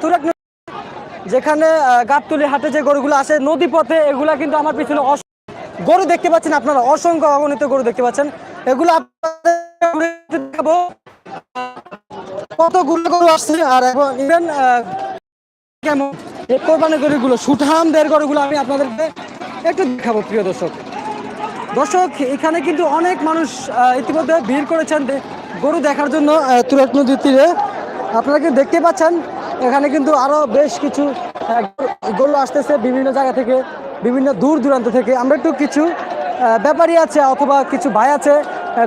তুরাক যেখানে গাবতলি হাটে যে গরুগুলো আসে, নদী পথে এগুলা কিন্তু আমার পিছনে গরু দেখতে পাচ্ছেন আপনারা, অসংখ্য অগণিত গরু দেখতে পাচ্ছেন। এগুলো দেখাবো কতগুলো গরু আসছে, আর এখন ইভেন কেমন? কোরবানি গরুগুলো সুঠামদের গরুগুলো আমি আপনাদেরকে একটু দেখাবো, প্রিয় দর্শক। দর্শক, এখানে কিন্তু অনেক মানুষ ইতিমধ্যে ভিড় করেছেন গরু দেখার জন্য তুরাগ নদীর তীরে। আপনারা কিন্তু দেখতে পাচ্ছেন এখানে কিন্তু আরও বেশ কিছু গরু আসতেছে বিভিন্ন জায়গা থেকে, বিভিন্ন দূর দূরান্ত থেকে। আমরা একটু কিছু ব্যাপারী আছে অথবা কিছু ভাই আছে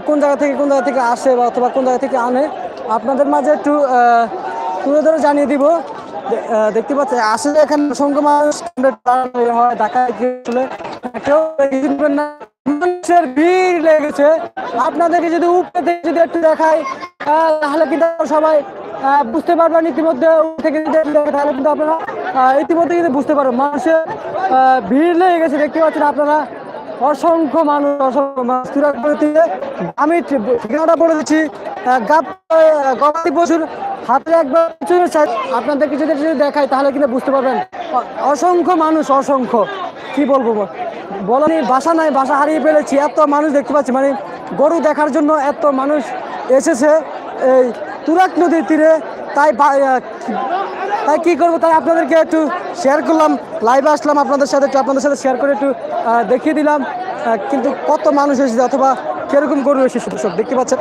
কোন জায়গা থেকে কোন জায়গা থেকে আসে বা অথবা কোন জায়গা থেকে আনে, আপনাদের মাঝে একটু তুলে ধরে জানিয়ে দিব। দেখতে পাচ্ছি আসলে এখানে অসংখ্য মানুষ হয় ঢাকা চলে কেউ ভিড় লেগেছে। আপনাদেরকে যদি উপরে যদি একটু দেখায় তাহলে কিন্তু সবাই বুঝতে পারবেন, ইতিমধ্যে থেকে তাহলে কিন্তু আপনারা ইতিমধ্যে কিন্তু বুঝতে পারবেন। মানুষের ভিড় লেগে গেছে, দেখতে পাচ্ছেন আপনারা, অসংখ্য মানুষ অসংখ্য মানুষ। আমি ঠিক- ঠিকানাটা বলে দিচ্ছি গবাদি পশুর হাতে একবার side আপনাদেরকে যদি দেখাই তাহলে কিন্তু বুঝতে পারবেন। অসংখ্য মানুষ, অসংখ্য। কি বলব বল- বাসা নাই বাসা হারিয়ে ফেলেছি। এত মানুষ দেখতে পাচ্ছি মানে গরু দেখার জন্য এত মানুষ এসেছে, এই তুরাক নদীর তীরে, তাই তাই কী করব? তাই আপনাদেরকে একটু শেয়ার করলাম লাইভে আসলাম আপনাদের সাথে, একটু আপনাদের সাথে শেয়ার করে একটু দেখিয়ে দিলাম কিন্তু কত মানুষ এসেছে অথবা কীরকম গরু এসেছে সব দেখতে পাচ্ছেন?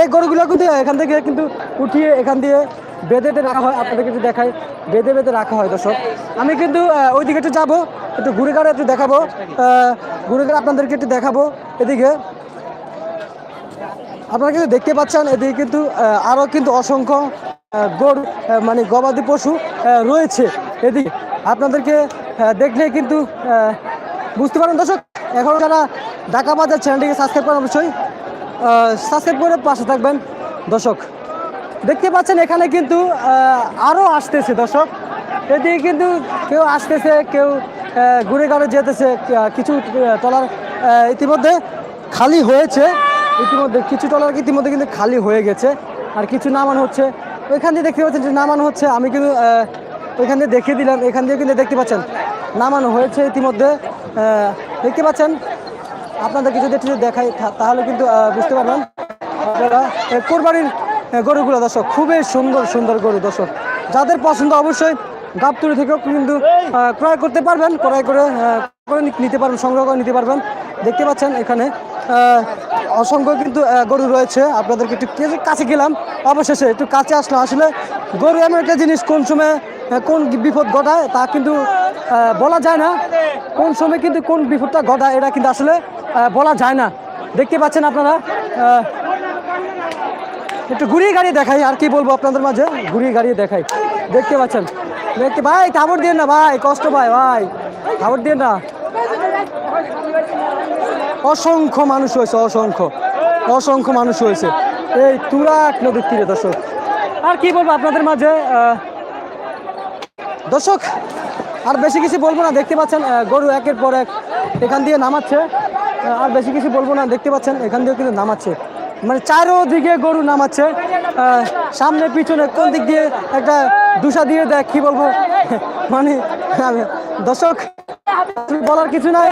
এই গরুগুলো কিন্তু এখান থেকে কিন্তু উঠিয়ে এখান দিয়ে বেঁধে রাখা হয়, আপনাদেরকে একটু দেখাই, বেঁধে বেঁধে রাখা হয় দর্শক। আমি কিন্তু ওইদিকে একটু যাব, একটু ঘুরে ঘাড়ে একটু দেখাবো ঘুরে ঘাড়ে আপনাদেরকে একটু দেখাবো, এদিকে। আপনারা কিন্তু দেখতে পাচ্ছেন, এদিকে কিন্তু আরও কিন্তু অসংখ্য গরু মানে গবাদি পশু রয়েছে এদিকে। আপনাদেরকে দেখলে কিন্তু বুঝতে পারেন দর্শক, এখন যারা ঢাকা বাজার চ্যানেলটিকে সাবস্ক্রাইব করেন অবশ্যই সাবস্ক্রাইব করে পাশে থাকবেন দর্শক। দেখতে পাচ্ছেন এখানে কিন্তু আরও আসতেছে দর্শক। এদিকে কিন্তু কেউ আসতেছে, কেউ ঘুরে ঘরে যেতেছে কিছু টলার ইতিমধ্যে খালি হয়েছে। ইতিমধ্যে কিছু টলার ইতিমধ্যে কিন্তু খালি হয়ে গেছে। আর কিছু নামানো হচ্ছে। ওইখান দিয়ে দেখতে পাচ্ছেন যে নামানো হচ্ছে। আমি কিন্তু ওইখান দিয়ে দেখিয়ে দিলাম। এখান দিয়ে কিন্তু দেখতে পাচ্ছেন, নামানো হয়েছে ইতিমধ্যে। দেখতে পাচ্ছেন, আপনাদেরকে যদি একটু দেখাই তাহলে কিন্তু বুঝতে পারবেন আপনারা কোরবানির গরুগুলো দর্শক, খুবই সুন্দর সুন্দর গরু দর্শক। যাদের পছন্দ অবশ্যই গাবতুলি থেকেও কিন্তু ক্রয় করতে পারবেন। ক্রয় করে নিতে পারবেন, সংগ্রহ করে নিতে পারবেন। দেখতে পাচ্ছেন এখানে অসংখ্য কিন্তু গরু রয়েছে। আপনাদেরকে একটু কাছে গেলাম। অবশেষে একটু কাছে আসলাম। আসলে গরু এমন একটা জিনিস, কোন সময় কোন বিপদ ঘটায় তা কিন্তু বলা যায় না। কোন সময় কিন্তু কোন বিপদটা ঘটায় এটা কিন্তু আসলে বলা যায় না। দেখতে পাচ্ছেন আপনারা একটু ঘুরিয়ে গাড়ি দেখাই, আর কি বলব আপনাদের মাঝে? ঘুরিয়ে গাড়ি দেখাই। দেখতে পাচ্ছেন। দেখতে ভাই খাবার দিয়ে না, ভাই, কষ্ট ভাই ভাই। খাবার দিয়ে না। অসংখ্য মানুষ হয়েছে, অসংখ্য। অসংখ্য মানুষ হয়েছে। এই তুরাক নদীর তীরে, দর্শক। আর কি বলব আপনাদের মাঝে? দর্শক, আর বেশি কিছু বলব না। দেখতে পাচ্ছেন গরু একের পর এক এখান দিয়ে নামাচ্ছে। আর বেশি কিছু বলব না। দেখতে পাচ্ছেন, এখান দিয়ে কিন্তু নামাচ্ছে। মানে চারোদিকে গরু নামাচ্ছে। সামনে, পিছনে, কোন দিক দিয়ে একটা দুসা দিয়ে দেয়, কি বলব? মানে দর্শক বলার কিছু নাই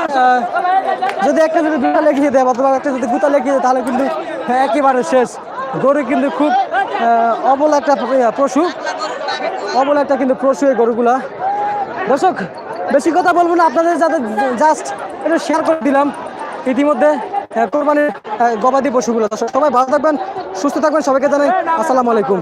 যদি একটা যদি দুটা লেখিয়ে দেয় অথবা একটা যদি গুতা লেখিয়ে দেয়, তাহলে কিন্তু একেবারে শেষ। গরু কিন্তু খুব অবলা একটা পশু। অবলা একটা কিন্তু পশু এই গরুগুলা। দর্শক, বেশি কথা বলব না, আপনাদের যাতে জাস্ট একটু শেয়ার করে দিলাম। ইতিমধ্যে কোরবানির গবাদি পশুগুলো। দর্শক, সবাই ভালো থাকবেন, সুস্থ থাকবেন, সবাইকে জানাই, আসসালামু আলাইকুম।